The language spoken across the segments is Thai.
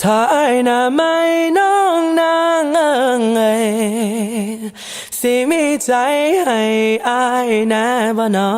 ถ้าไอ้ายน่ะไม่น้องนางเอิงเอ้ยสิมีใจให้อายแน่บ่นอ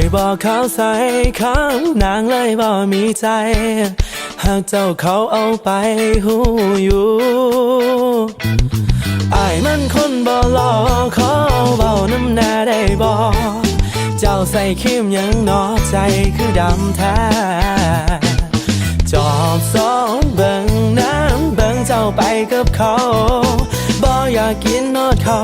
ยบอกเขาใส่ข้างนางเลยบอกมีใจ หากเจ้าเขาเอาไปหูอยู่อายมันคนบ่หลอขอเบาน้ำแน่ได้บอกเจ้าใส่คิมยังนอใจคือดำแท้จอบสองเบิ่งน้ำเบิ่งเจ้าไปกับเขาบ่อยากกินนอดเขา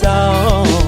Down.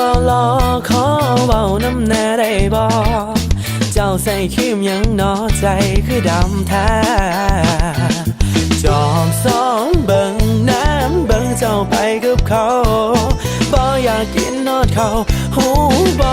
บ่ลอขอเบาน้ำแน่ได้บอกเจ้าใส่คิมยังนอใจคือดำแท้จอมสองเบิ่งน้ำเบิ่งเจ้าไปกับเขาบ่อยากกินนอดเขาหูบ่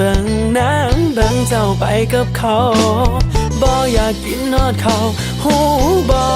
เบิ่งนางเบิ่งเจ้าไปกับเขาบ่อยากกินนอดเขาหูบอ